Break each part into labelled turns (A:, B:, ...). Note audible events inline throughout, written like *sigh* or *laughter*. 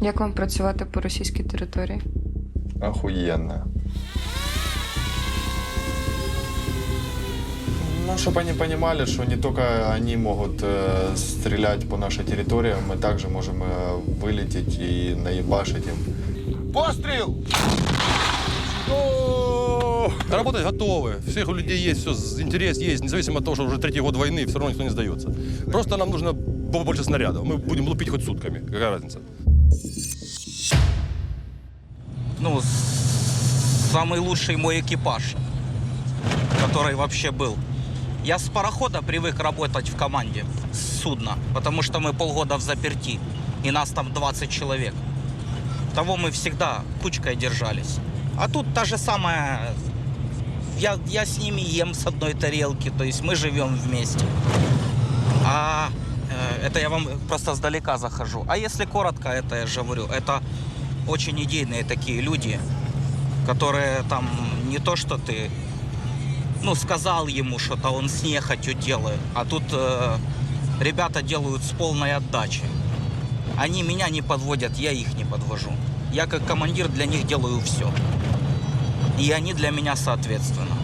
A: Як вам працювати по російській території?
B: Охуенно. Ну, чтобы они понимали, что не только они могут э, стрелять по нашей территории, мы также можем э, вылететь и наебашить им.
C: Постріл!
D: Работать готовы. Всех у людей есть, все, интерес есть, независимо от того, что уже третий год войны, все равно никто не сдается. Просто нам нужно больше снарядов. Мы будем лупить хоть сутками. Какая разница?
E: Ну, самый лучший мой экипаж, который вообще был. Я с парохода привык работать в команде с судна, потому что мы полгода в заперти, и нас там 20 человек. Того мы всегда кучкой держались. А тут та же самая... Я, я с ними ем с одной тарелки, то есть мы живем вместе. А э, это я вам просто сдалека захожу. А если коротко, это я же говорю, это очень идейные такие люди, которые там не то, что ты, ну, сказал ему что-то, он с нехотью делает, а тут э, ребята делают с полной отдачей. Они меня не подводят, я их не подвожу. Я как командир для них делаю все. И они для меня соответственно.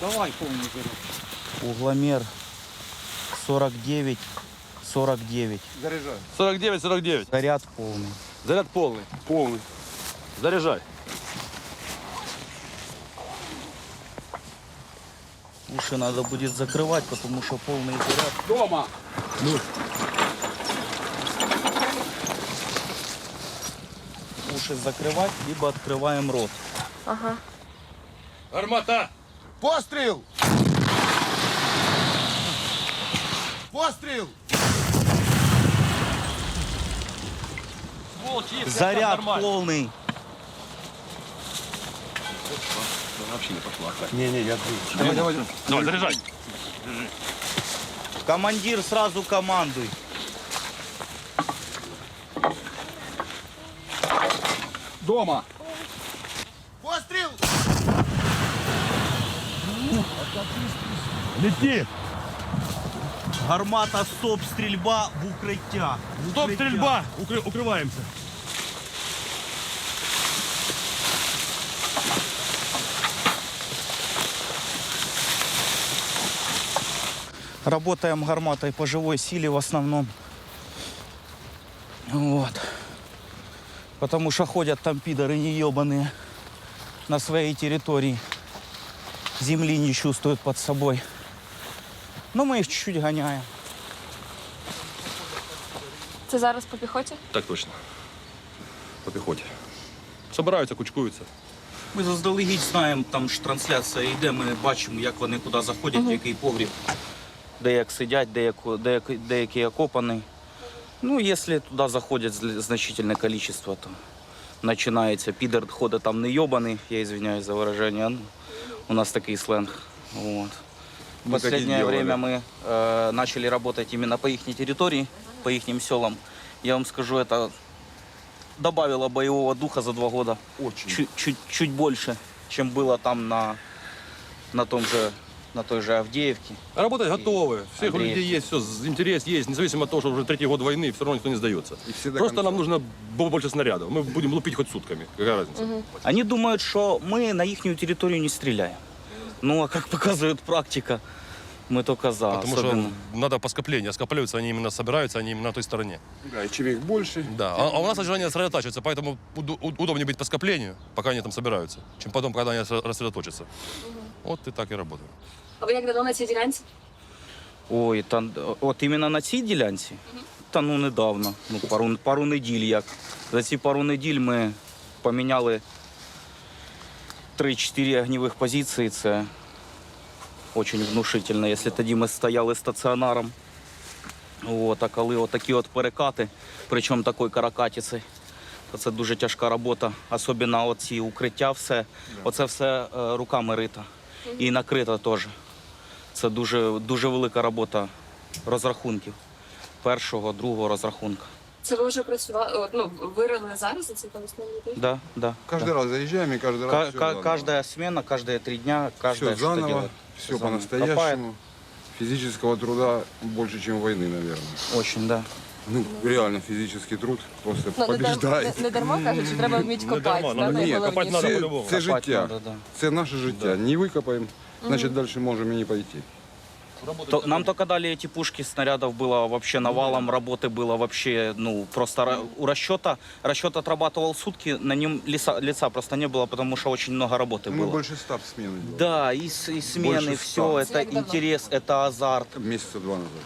E: Давай полный Угломер 49, 49.
D: 49-49.
E: Заряд полный.
D: Заряд полный. Полный. Заряжай.
E: Уши надо будет закрывать, потому что полный заряд. Дома! Уши закрывать, либо открываем рот.
A: Ага.
D: Армата!
C: Постріл! Постріл!
E: Заряд полный. Вообще не пошла.
D: Не, не, я Давай, давай, давай, заряжай.
E: Командир сразу командуй.
C: Дома. Пострел!
D: Лети!
E: Гармата, стоп, стрельба в укриття.
D: Стоп, стрельба. стрільба! Укри-
E: Работаем гарматой по живой силе в основном. Вот. Потому что ходят там пидоры неебаные на своей территории. Земли не чувствуют под собой. Но мы их чуть-чуть гоняем.
A: Це зараз по піхоті?
D: Так точно. По пехоте. Собираються, кучкуються.
E: Ми заздалегідь знаємо, там ж трансляція йде, ми бачимо, як вони куди заходять, в який погріб. Де як сидять, де, як, де, як- де який окопаний. Ну, якщо туди заходять зл- значительне кількість, то починається. Підер ходить там не йобаний, я извиняюсь за вираження. Ну, у нас такий сленг. Вот. В
B: Мы так и
E: последнее
B: делали.
E: время мы э, начали работать именно по их территории, по их селам. Я вам скажу, это добавило боевого духа за два года
C: Очень.
E: чуть, чуть, чуть больше, чем было там на, на том же, на той же Авдеевке.
D: Работать готовы. Всех
E: Андрей.
D: людей есть, все, интерес есть, независимо от того, что уже третий год войны, все равно никто не сдается. Просто
C: конца.
D: нам нужно больше снарядов. Мы будем лупить хоть сутками. Какая разница?
E: Они думают, что мы на их территорию не стреляем. Ну, а как *laughs* показывает практика, мы только за.
D: Потому
E: особенно.
D: что надо по скоплению. А скапливаются они именно собираются, они именно на той стороне.
C: Да, и чем их больше,
D: Да. А, а у нас желание сосредотачиваться, поэтому уд- уд- удобнее быть по скоплению, пока они там собираются, чем потом, когда они рассредоточатся. Вот и так и работаем.
A: А ви як давно на цій ділянці?
E: Ой, та, от іменно на цій ділянці? Та ну недавно, ну пару, пару неділь як. За ці пару неділь ми поміняли 3-4 огнівих позиції. Це дуже внушительно. Якщо тоді ми стояли стаціонаром, от, а коли отакі от перекати, причому такої каракатиці, то це дуже тяжка робота. Особливо оці укриття, все. Оце все е, руками рита. І накрито теж. Це дуже, дуже велика робота розрахунків. Першого, другого розрахунку.
A: Це ви вже працювали, от, ну, вирили зараз за ці колесні
E: Да, да,
C: каждый
E: да.
C: раз заезжаем и каждый
E: Ка-
C: раз всё
E: ка-
C: заново.
E: каждая смена, каждые три дня, каждая
C: Все
E: что-то
C: заново,
E: делает.
C: все
E: Заново.
C: по-настоящему. Физического труда больше, чем войны, наверное.
E: Очень, да.
C: Ну, реально физический труд просто
A: Ну, не, дар-
C: побеждает.
A: не, не дарма кажуть, що треба вміти
D: Не
A: копати.
D: дарма,
A: да,
D: надо-
C: Ні,
A: найголовніше.
D: копати надо.
C: Це,
D: по-любому.
C: це
E: Копать
C: життя.
E: надо, да.
C: Це наше життя. Не викопаємо, значить далі можемо і не пойти.
E: То- нам только дали эти пушки, снарядов было вообще навалом, работы было вообще, ну, просто ра- у расчета, расчет отрабатывал сутки, на нем лица, лица просто не было, потому что очень много работы
C: Ми
E: было.
C: більше ста смен делали.
E: Да, и, с- и смены,
C: Больше
E: все,
C: ста.
E: это
A: Как давно?
E: интерес, это азарт.
C: Месяца два назад.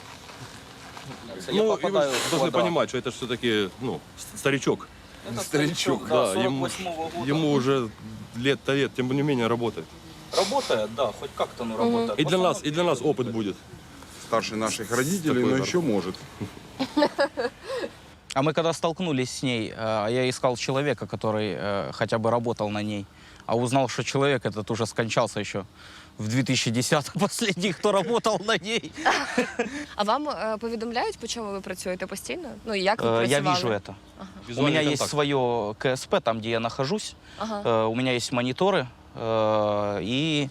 E: Я
D: Ну, и вы
E: попадаю в
D: должны
E: квадрат.
D: понимать, что это все-таки, ну, с- старичок.
E: Это
C: Старичок,
E: да,
D: Да, ему,
E: 48-го года.
D: ему уже лет-то лет, тем не менее работает.
E: Работает, да, хоть как-то, но работает.
D: И для
E: В
D: нас,
E: основном
D: и для нас опыт будет.
C: Старше наших родителей,
D: Такой
C: но
D: дар.
C: еще может. *laughs*
E: А мы когда столкнулись с ней, э, я искал человека, который э, хотя бы работал на ней, а узнал, что человек этот уже скончался еще в 2010-м, *laughs* последний, кто работал на ней.
A: А вам е, повідомляють, по чому ви працюєте постійно? Ну, і як ви
E: Э, Я
A: працювали?
E: вижу это. У
D: Визуальный
E: меня есть
D: контакт.
E: свое КСП, там, где я нахожусь.
A: Ага.
E: Э, У меня есть мониторы. э, І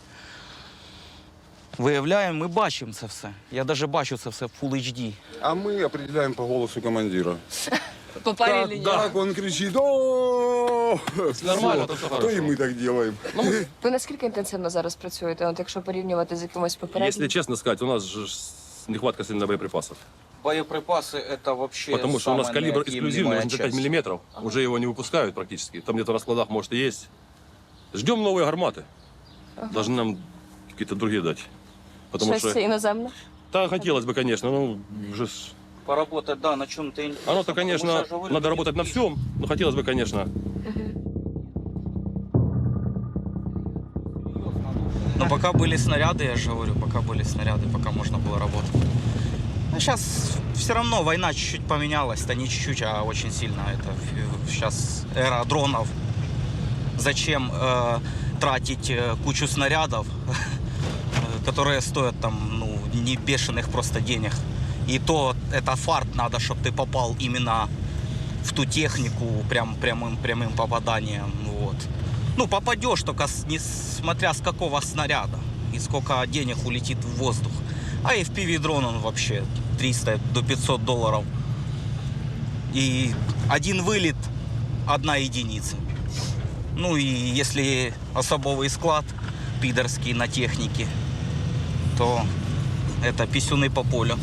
E: виявляємо, ми бачимо це все. Я навіть бачу це все в Full HD.
C: А мы определяем по голосу командира. *laughs*
A: По парі лінії.
C: Как он кричит, о
D: Нормально, то все
C: То
D: хорошо.
C: и мы так делаем. *laughs*
A: Ви наскільки інтенсивно зараз працюєте? От якщо порівнювати з якимось попереднім?
D: Если честно сказать, у нас же с- нехватка сильно боеприпасов.
E: Боєприпаси це вообще
D: Потому что у нас
E: самая
D: калибр
E: неотъемлемая
D: эксклюзивный, 85
E: часть.
D: миллиметров. Уже его не выпускают практически. Там где-то на складах, может, и есть. Ждем новые гарматы. Должны нам какие-то другие дать. Потому
A: Щось
D: что...
A: іноземне?
D: Да, хотелось бы, конечно, ну, уже...
E: Поработать, да, на чем-то интересном.
D: Оно-то, конечно,
E: говорю,
D: надо работать на всем, но хотелось бы, конечно,
E: Но пока были снаряды, я же говорю, пока были снаряды, пока можно было работать. А сейчас все равно война чуть-чуть поменялась, да не чуть-чуть, а очень сильно. Это сейчас эра дронов. Зачем э, тратить э, кучу снарядов, *laughs* которые стоят там, ну, не бешеных просто денег. И то это фарт надо, чтобы ты попал именно в ту технику прям прямым прямым попаданием. Вот. Ну, попадешь, только с- несмотря с какого снаряда и сколько денег улетит в воздух. А FPV-дрон, он вообще 300 до 500 долларов. И один вылет, одна единица. Ну и если особовый склад пидорский на технике, то это писюны по полю.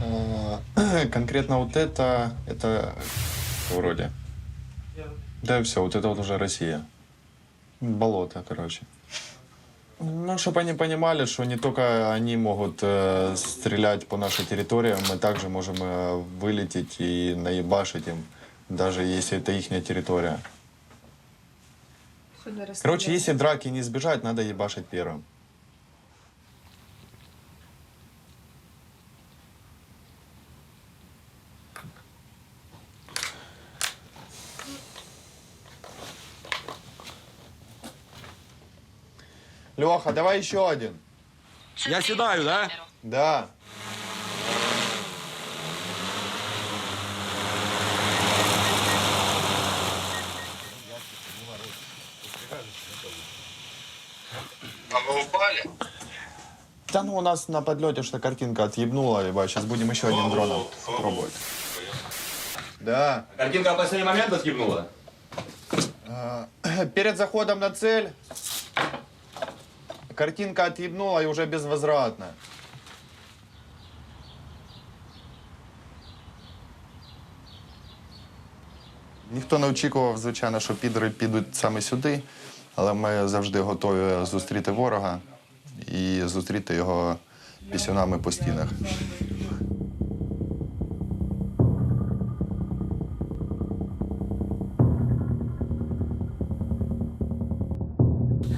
B: А, *clears throat* Конкретно вот это, это вроде. Да, все, вот это вот уже Россия. Болото, короче. Ну, чтобы они понимали, что не только они могут э, стрелять по нашей территории, мы также можем э, вылететь и наебашить им, даже если это их территория. Короче, если драки не избежать, надо ебашить первым. Леха, давай еще один.
D: Я седаю, да?
B: Да. Да ну у нас на подлете что картинка отъебнула, ебать. Сейчас будем еще один дроном пробовать. Да.
D: Картинка в последний момент отъебнула.
B: А, *clears throat* Перед заходом на цель картинка отъебнула и уже безвозвратно. Ніхто не очікував, звичайно, що підри підуть саме сюди, але ми завжди готові зустріти ворога і зустріти його пісюнами по стінах.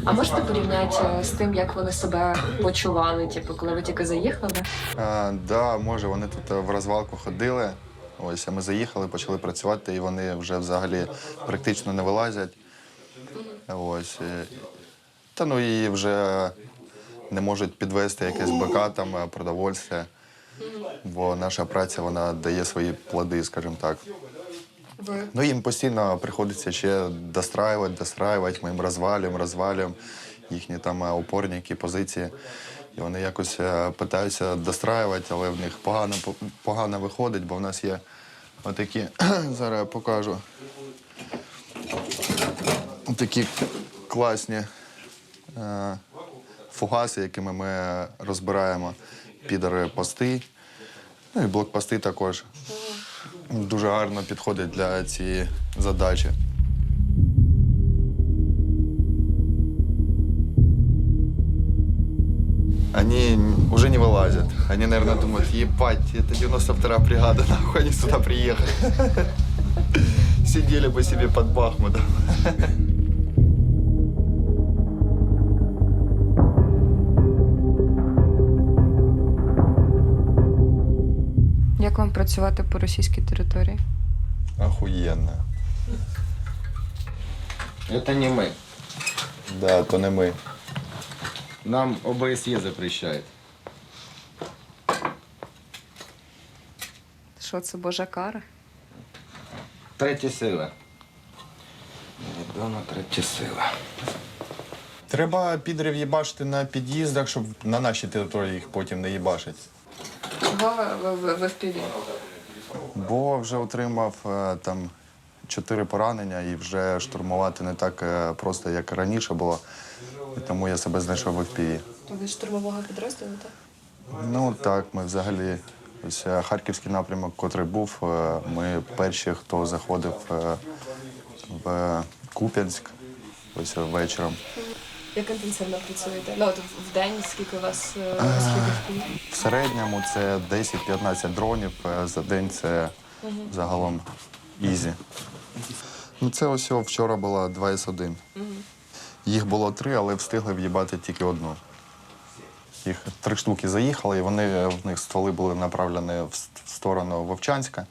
A: А можете порівняти е, з тим, як вони себе почували, типу, коли ви тільки заїхали?
B: А, да, може, вони тут е, в розвалку ходили. Ось, а ми заїхали, почали працювати, і вони вже взагалі практично не вилазять. Ось. е, Та ну і вже не можуть підвести якесь БК, там, е. Бо наша праця вона дає свої плоди, скажімо так.
A: Ви
B: Ну, їм постійно приходиться ще достраювати, достраювати. Ми їм розвалюємо, розвалюємо їхні там е, опорники, позиції. І вони якось е, питаються достраювати, але в них погано, погано виходить, бо в нас є отакі, *clears throat* зараз я покажу. Такі класні е, фугаси, якими ми розбираємо підери пости. Ну і блокпости також дуже гарно підходить для цієї задачі. Они уже не вылазят. Они, наверное, думают, ебать, это 92-я бригада, нахуй они сюда приехали. Сидели бы себе под Бахмутом.
F: Працювати по російській території?
B: Охуєнно.
G: Это не мы.
B: Да, то не ми.
G: Нам ОБСЕ запрещает.
F: Що це божа кара?
G: Третя сила. Невідома третя сила.
B: Треба підрів їбашити на під'їздах, щоб на нашій території їх потім не їбашить.
F: Чого ви, ви, ви в піві?
B: Бо вже отримав е, там чотири поранення і вже штурмувати не так е, просто, як раніше було. І тому я себе знайшов в FPV.
A: ви штурмового підрозділу, так?
B: Ну так, ми взагалі. Ось е, харківський напрямок, котрий був, ми перші, хто заходив в Куп'янськ ось вечором.
A: Як інтенсивно працюєте? Ну, от в день скільки у вас е, скільки в
B: середньому це 10-15 дронів. е, За день це загалом ізі. Ну, це ось вчора було 2 с 1 Їх було три, але встигли в'їбати тільки одну. Їх три штуки заїхали, і вони в них стволи були направлені в сторону Вовчанська.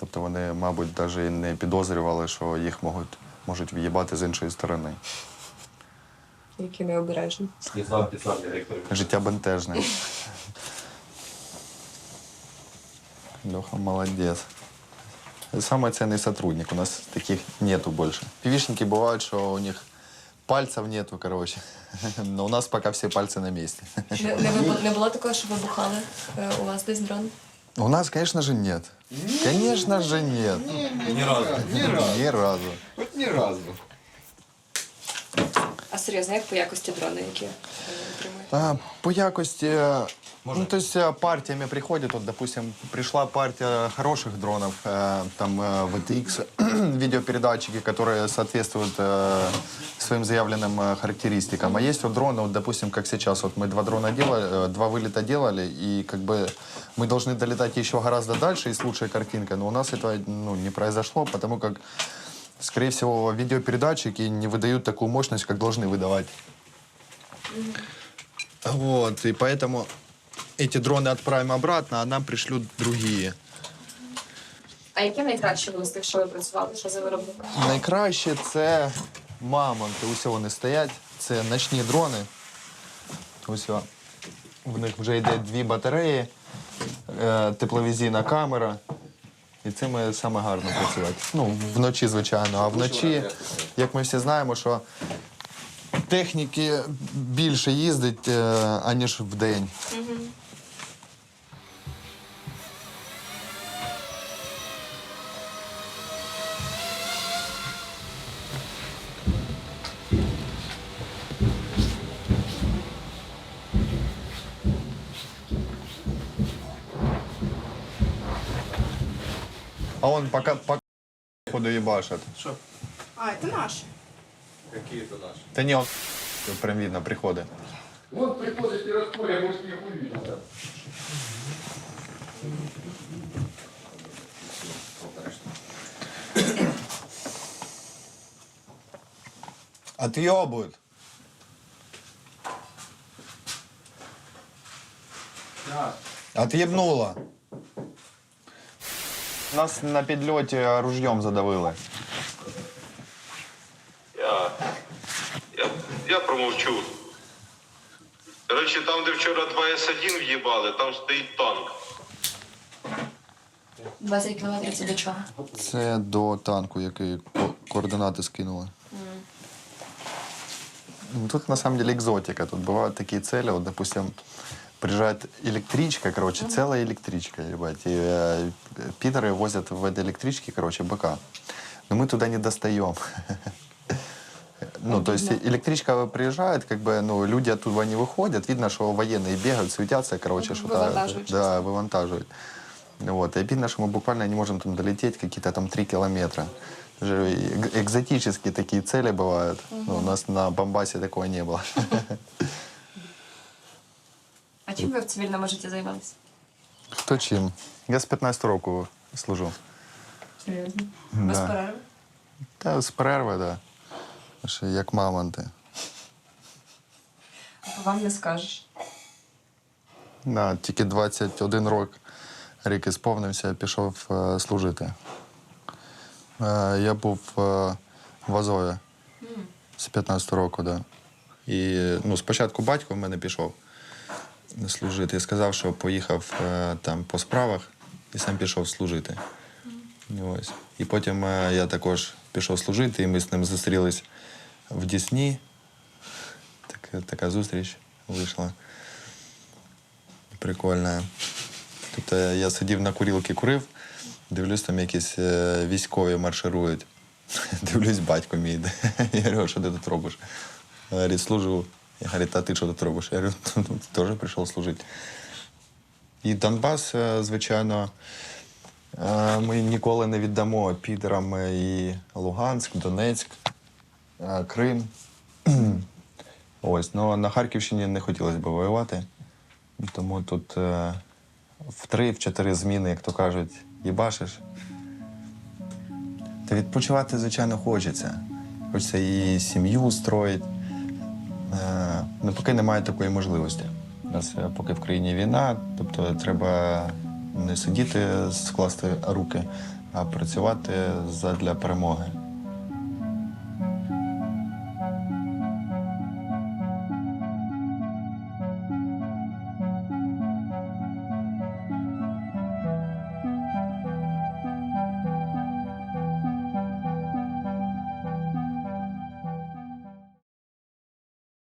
B: Тобто вони, мабуть, навіть не підозрювали, що їх можуть, можуть в'їбати з іншої сторони.
A: Які необережні.
B: Життя бентежне. Леха молодец. Самый ценный сотрудник. У нас таких нету больше. Пивишники бывают, что у них пальцев нету, короче. Но у нас пока все пальцы на месте.
A: Не, не, вибу- не було такого, що вибухали е, у вас десь дрон?
B: У нас, конечно же, нет. Конечно же, нет. Ни разу. Ни разу.
G: Вот ни разу
A: А серйозно, як по якості дрони, які е, отримуєте?
B: А, по якости, э, ну, то есть э, партиями приходит, вот, допустим, пришла партия хороших дронов, э, там э, VTX, *clears throat* видеопередатчики, которые соответствуют э, своим заявленным э, характеристикам. А есть вот дроны, вот, допустим, как сейчас, вот мы два дрона делали, э, два вылета делали, и как бы мы должны долетать еще гораздо дальше и с лучшей картинкой, но у нас этого ну, не произошло, потому как, скорее всего, видеопередатчики не выдают такую мощность, как должны выдавать. Вот, и поэтому эти дроны отправим обратно, а нам пришлют другие.
A: А які найкраще були з тих, що ви працювали? Що за виробник?
B: Найкраще це мамонти. Ось вони стоять. Це ночні дрони. Ось о. в них вже йде дві батареї, е, тепловізійна камера. І цим саме гарно працювати. Ну, вночі, звичайно. А вночі, як ми всі знаємо, що техніки більше їздить, е, аніж в пока, пока ходу ебашат. Что?
H: А, это наши. Какие это наши?
B: Да не, он прям видно, приходы. Вот приходы Тирасполя, может, их увидел. Да? Отъебнула. Нас на підльоті ружьем задавили.
I: Я, я, я промовчу. Коротше, там, де вчора 2С1 в'їбали, там стоїть танк.
A: 20 кілометрів це до чого?
B: Це до танку, який ко- координати скинули. Ну, Тут на самом деле экзотика. Тут бывают такие цели. Вот, допустим, приезжает электричка, короче, целая электричка, ебать. И э, пидоры возят в этой электричке, короче, быка. Но мы туда не достаем. *laughs* Ну, то есть электричка приезжает, как бы, ну, люди оттуда не выходят. Видно, что военные бегают, светятся, короче, что-то.
A: Вывантаживают
B: Да, вывантаживают. Вот. И видно, что мы буквально не можем там долететь какие-то там три километра. Же эк- Экзотические такие цели бывают. Ну, у нас на Бомбасе такого не было. *laughs*
A: А чим ви в цивільному житті займалися?
B: Хто чим? Я з 15 року служу.
A: Серйозно? Без
B: Да.
A: перерви?
B: Та з перерви, так. Да. Ще як мамонти.
A: А вам не скажеш.
B: Да, тільки 21 рок, рік ісповнився, пішов е, служити. Е, я був е, в Азові з 15 року, да. І ну, спочатку батько в мене пішов служити. І сказав, що поїхав е, там по справах і сам пішов служити. Ось. І потім е, я також пішов служити, і ми з ним зустрілись в Дісні. Так, така зустріч вийшла. Прикольно. Тобто я сидів на курілки, курив, дивлюсь, там якісь е, військові марширують. *laughs* Дивлюсь, батько мій йде. *laughs* Я говорю, що ти тут робиш? Служу. Я говорю, а ти що тут робиш? Я говорю, ну, теж прийшов служити. І Донбас, е, звичайно, е, ми ніколи не віддамо підерам і Луганськ, Донецьк, е, Крим. *clears throat* Ось, ну на Харківщині не хотілося б воювати. Тому тут е, в три, в чотири зміни, як то кажуть, їбашиш. Та відпочивати, звичайно, хочеться. Хочеться і сім'ю строїти. Е, ну, поки немає такої можливості. У нас е, поки в країні війна, тобто треба не сидіти, скласти руки, а працювати задля перемоги.